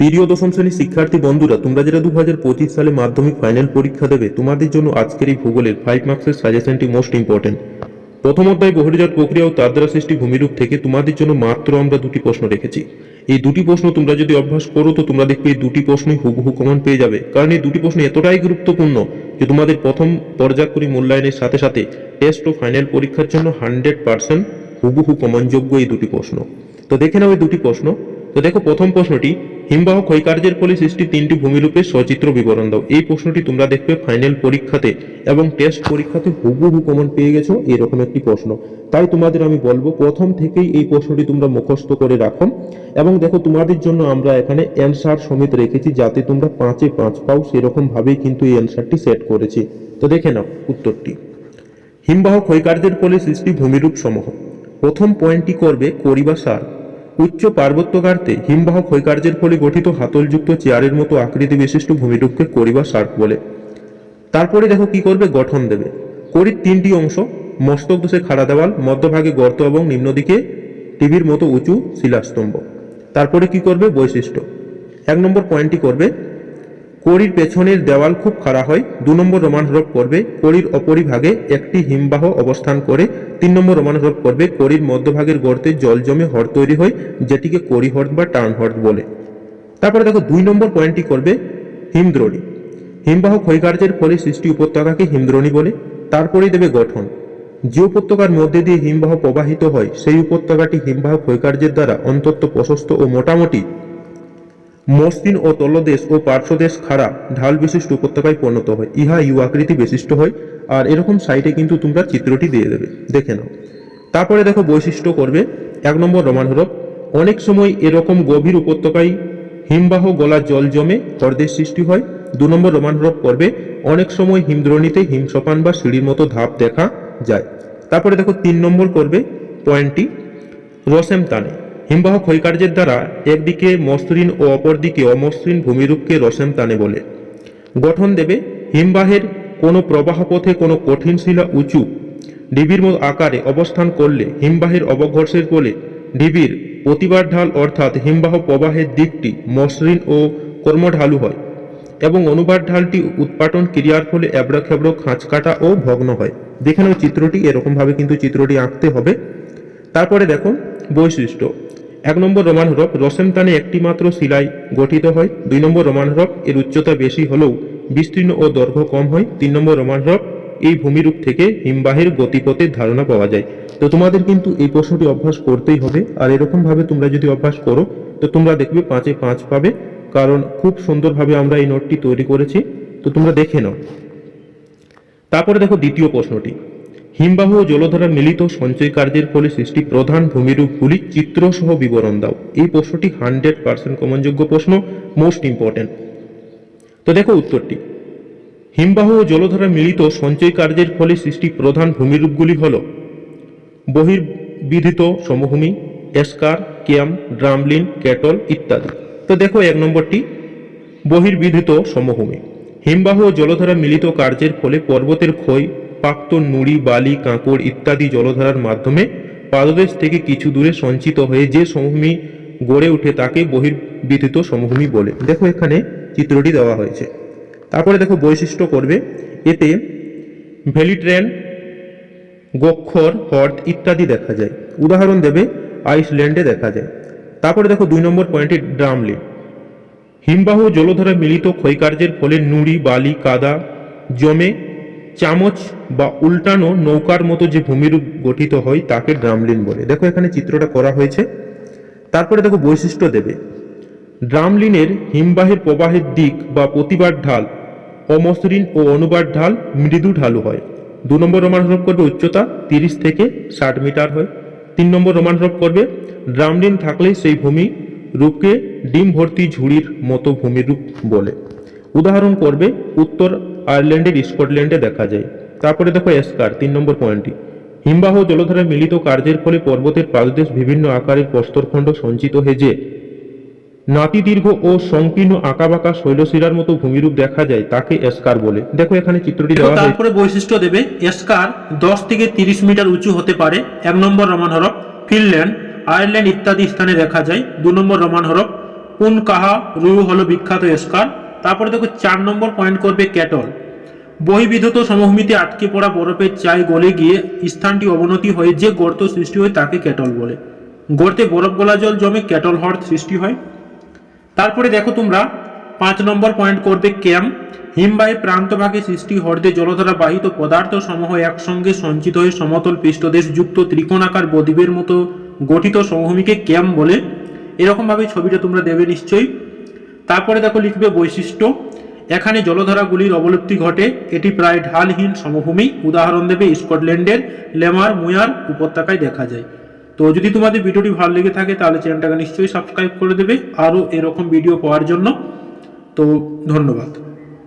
প্রিয় দশম শ্রেণির শিক্ষার্থী বন্ধুরা, তোমরা যেটা দু হাজার সালে মাধ্যমিক ফাইনাল পরীক্ষা দেবে, তোমাদের জন্য আজকের এই ভূগোলের ফাইভ মার্কসের সাজেশনটি মোস্ট ইম্পর্টেন্ট প্রথম অধ্যায় বহির্জাত প্রক্রিয়া ও তার দ্বারা সৃষ্টি ভূমিরূপ থেকে তোমাদের জন্য মাত্র আমরা দুটি প্রশ্ন রেখেছি। এই দুটি প্রশ্ন তোমরা যদি অভ্যাস করো, তো তোমরা দেখবে এই দুটি প্রশ্নই হুবহু কমন পেয়ে যাবে। কারণ এই দুটি প্রশ্ন এতটাই গুরুত্বপূর্ণ যে তোমাদের প্রথম পর্যায়ক্রমী মূল্যায়নের সাথে সাথে টেস্ট ও ফাইনাল পরীক্ষার জন্য হান্ড্রেড পার্সেন্ট হুবহু কমনযোগ্য এই দুটি প্রশ্ন। তো দেখে নাও এই দুটি প্রশ্ন। তো দেখো, প্রথম প্রশ্নটি, হিমবাহ ক্ষয়কার্যের ফলে সৃষ্টি তিনটি ভূমিরূপের সচিত্র বিবরণ দাও। এই প্রশ্নটি তোমরা দেখবে ফাইনাল পরীক্ষাতে এবং টেস্ট পরীক্ষাতে হুবহু কমন পেয়ে গেছো এরকম একটি প্রশ্ন। তাই তোমাদের আমি বলব, প্রথম থেকেই এই প্রশ্নটি তোমরা মুখস্থ করে রাখো। এবং দেখো, তোমাদের জন্য আমরা এখানে অ্যান্সার সমেত রেখেছি, যাতে তোমরা পাঁচে পাঁচ পাও সেরকম ভাবেই কিন্তু এই অ্যান্সারটি সেট করেছি। তো দেখে নাও উত্তরটি। হিমবাহ ক্ষয়কার্যের ফলে সৃষ্টি ভূমিরূপ সমূহ। প্রথম পয়েন্টটি করবে করিবাসার উচ্চ পার্বত্যগার্তে হিমবাহ ক্ষয়কার্যের ফলে গঠিত হাতলযুক্ত চেয়ারের মতো আকৃতি বিশিষ্ট ভূমিরূপকে করিবা সার্ক বলে। তারপরে দেখো কি করবে? গঠন দেবে। করির তিনটি অংশ, মস্তক দোষে খাড়া দেওয়াল, মধ্যভাগে গর্ত এবং নিম্নদিকে টিভির মতো উঁচু শিলাস্তম্ভ। তারপরে কি করবে? বৈশিষ্ট্য। এক নম্বর পয়েন্টটি করবে কড়ির পেছনের দেওয়াল খুব খাড়া হয়। দু নম্বর রোমান হরফ করবে কড়ির অপরিভাগে একটি হিমবাহ অবস্থান করে। তিন নম্বর রোমান হরফ করবে কড়ির মধ্যভাগের গর্তে জল জমে হ্রদ তৈরি হয়, যেটিকে কড়ি হ্রদ বা টার্ন হ্রদ বলে। তারপরে দেখো, দুই নম্বর পয়েন্টটি করবে হিমদ্রোণী। হিমবাহ ক্ষয়কার্যের ফলে সৃষ্টি উপত্যকাকে হিমদ্রোণী বলে। তারপরেই দেবে গঠন। যে উপত্যকার মধ্যে দিয়ে হিমবাহ প্রবাহিত হয়, সেই উপত্যকাটি হিমবাহ ক্ষয়কার্যের দ্বারা অন্তত প্রশস্ত ও মোটামুটি মসৃণ ও তলদেশ ও পার্শ্বদেশ খাড়া ঢাল বিশিষ্ট উপত্যকায় পরিণত হয়। ইহা ইউ আকৃতি বিশিষ্ট হয় আর এরকম সাইডে কিন্তু তোমরা চিত্রটি দিয়ে দেবে। দেখে নাও। তারপরে দেখো বৈশিষ্ট্য করবে। এক নম্বর রোমান হরফ। অনেক সময় এরকম গভীর উপত্যকায় হিমবাহ গলা জল জমে হ্রদের সৃষ্টি হয়। দু নম্বর রোমান হরফ করবে, অনেক সময় হিমদ্রোণীতে হিমসপান বা সিঁড়ির মতো ধাপ দেখা যায়। তারপরে দেখো তিন নম্বর করবে পয়েন্টটি, রসেম টানে হিমবাহ ক্ষয়কার্যের দ্বারা একদিকে মসৃণ ও অপরদিকে অমসৃণ ভূমিরূপকে রসেম টানে বলে। গঠন দেবে, হিমবাহের কোনো প্রবাহ পথে কোনো কঠিন শিলা উঁচু, ডিবির মতো আকারে অবস্থান করলে হিমবাহের অবঘর্ষের ফলে ডিবির প্রতিবার ঢাল অর্থাৎ হিমবাহ প্রবাহের দিকটি মসৃণ ও কর্মঢালু হয় এবং অনুবাদ ঢালটি উৎপাটন ক্রিয়ার ফলে এবড়ো খেবড়ো খাঁচ কাটা ও ভগ্ন হয়। দেখে চিত্রটি, এরকমভাবে কিন্তু চিত্রটি আঁকতে হবে। তারপরে দেখো বৈশিষ্ট্য। এক নম্বর রোমান হরফ রসেম টানে একটি মাত্র শিলাই গঠিত হয়। দুই নম্বর রোমান হরফ এর উচ্চতা বেশি হলেও বিস্তীর্ণ ও দৈর্ঘ্য কম হয়। তিন নম্বর রোমান হরফ এই ভূমিরূপ থেকে হিমবাহের গতিপথের ধারণা পাওয়া যায়। তো তোমাদের কিন্তু এই প্রশ্নটি অভ্যাস করতেই হবে। আর এরকম ভাবে তোমরা যদি অভ্যাস করো, তো তোমরা দেখবে পাঁচে পাঁচ পাবে। কারণ খুব সুন্দরভাবে আমরা এই নোটটি তৈরি করেছি। তো তোমরা দেখে নাও। তারপরে দেখো দ্বিতীয় প্রশ্নটি। হিমবাহ ও জলধারা মিলিত সঞ্চয় কার্যের ফলে সৃষ্টি প্রধান ভূমিরূপগুলি চিত্রসহ বিবরণ দাও। এই প্রশ্নটি হান্ড্রেড পার্সেন্ট কমনযোগ্য প্রশ্ন মোস্ট ইম্পর্টেন্ট তো দেখো উত্তরটি। হিমবাহ ও জলধারা মিলিত সঞ্চয় কার্যের ফলে সৃষ্টি প্রধান ভূমিরূপগুলি হল বহির্বিধিত সমভূমি, এসকার, ক্যাম, ড্রামলিন, ক্যাটল ইত্যাদি। তো দেখো এক নম্বরটি, বহির্বিধিত সমভূমি। হিমবাহ ও জলধারা মিলিত কার্যের ফলে পর্বতের ক্ষয় পাক্ত নুড়ি, বালি, কাঁকড় ইত্যাদি জলধারার মাধ্যমে পাদদেশ থেকে কিছু দূরে সঞ্চিত হয়ে যে সমভূমি গড়ে ওঠে তাকে বহির্বিধিত সমভূমি বলে। দেখো এখানে চিত্রটি দেওয়া হয়েছে। তারপরে দেখো বৈশিষ্ট্য করবে। এতে ভ্যালিট্রেন গক্ষর, হ্রদ ইত্যাদি দেখা যায়। উদাহরণ দেবে, আইসল্যান্ডে দেখা যায়। তারপরে দেখো দুই নম্বর পয়েন্টে ড্রামলিন হিমবাহ জলধারা মিলিত ক্ষয়কার্যের ফলে নুড়ি, বালি, কাদা জমে চামচ বা উল্টানো নৌকার মতো যে ভূমিরূপ গঠিত হয়, তাকে ড্রামলিন বলে। দেখো এখানে চিত্রটা করা হয়েছে। তারপরে দেখো বৈশিষ্ট্য দেবে। ড্রামলিনের হিমবাহের প্রবাহের দিক বা প্রতিবার ঢাল, অমসৃণ ও অনুবার ঢাল, মৃদু ঢালু হয়। দু নম্বর রোমান করবে উচ্চতা তিরিশ থেকে ষাট মিটার হয়। তিন নম্বর রোমান করবে, ড্রামলিন থাকলে সেই ভূমি রূপকে ডিম ভর্তি ঝুড়ির মতো ভূমিরূপ বলে। উদাহরণ করবে উত্তর আয়ারল্যান্ডের স্কটল্যান্ডে দেখা যায়। তারপরে দেখো এসকার তিন নম্বর পয়েন্টটি হিমবাহ জলধারা মিলিত কার্যের ফলে পর্বতের পাদদেশ বিভিন্ন আকারের প্রস্তরখণ্ড সঞ্চিত হয়ে যে নাতিদীর্ঘ ও সংকীর্ণ আঁকাবাঁকা শৈলশিলার মতো ভূমিরূপ দেখা যায় তাকে এসকার বলে। দেখো এখানে চিত্রটি দেওয়া তারপরে বৈশিষ্ট্য দেবে এসকার দশ থেকে তিরিশ মিটার উঁচু হতে পারে এক নম্বর রমান হরফ ফিনল্যান্ড আয়ারল্যান্ড ইত্যাদি স্থানে দেখা যায়। দু নম্বর রমান হরফ পুন কাহা রুয়ু হলো বিখ্যাত এসকার। তারপরে দেখো চার নম্বর পয়েন্ট করবে ক্যাটল বহিবিধুত সমভূমিতে আটকে পড়া বরফের চাই গলে গিয়ে স্থানটি অবনতি হয়ে যে গর্ত সৃষ্টি হয় তাকে ক্যাটল বলে। গর্তে বরফ গলা জল জমে ক্যাটল হ্রদ সৃষ্টি হয়। তারপরে দেখো তোমরা পাঁচ নম্বর পয়েন্ট করবে ক্যাম হিমবাহের প্রান্তভাগে সৃষ্টি হ্রদে জলধারা বাহিত পদার্থ সমূহ একসঙ্গে সঞ্চিত হয়ে সমতল পৃষ্ঠদেশ যুক্ত ত্রিকোণাকার বদ্বীপের মতো গঠিত সমভূমিকে ক্যাম বলে। এরকমভাবে ছবিটা তোমরা দেবে নিশ্চয়ই। তারপরে দেখো লিখবে বৈশিষ্ট্য। এখানে জলধারাগুলির অবলুপ্তি ঘটে। এটি প্রায় ঢালহীন সমভূমি। উদাহরণ দেবে স্কটল্যান্ডের লেমার মুয়ার উপত্যকায় দেখা যায়। তো যদি তোমাদের ভিডিওটি ভালো লেগে থাকে, তাহলে চ্যানেলটাকে নিশ্চয়ই সাবস্ক্রাইব করে দেবে। আরও এরকম ভিডিও পাওয়ার জন্য। তো ধন্যবাদ।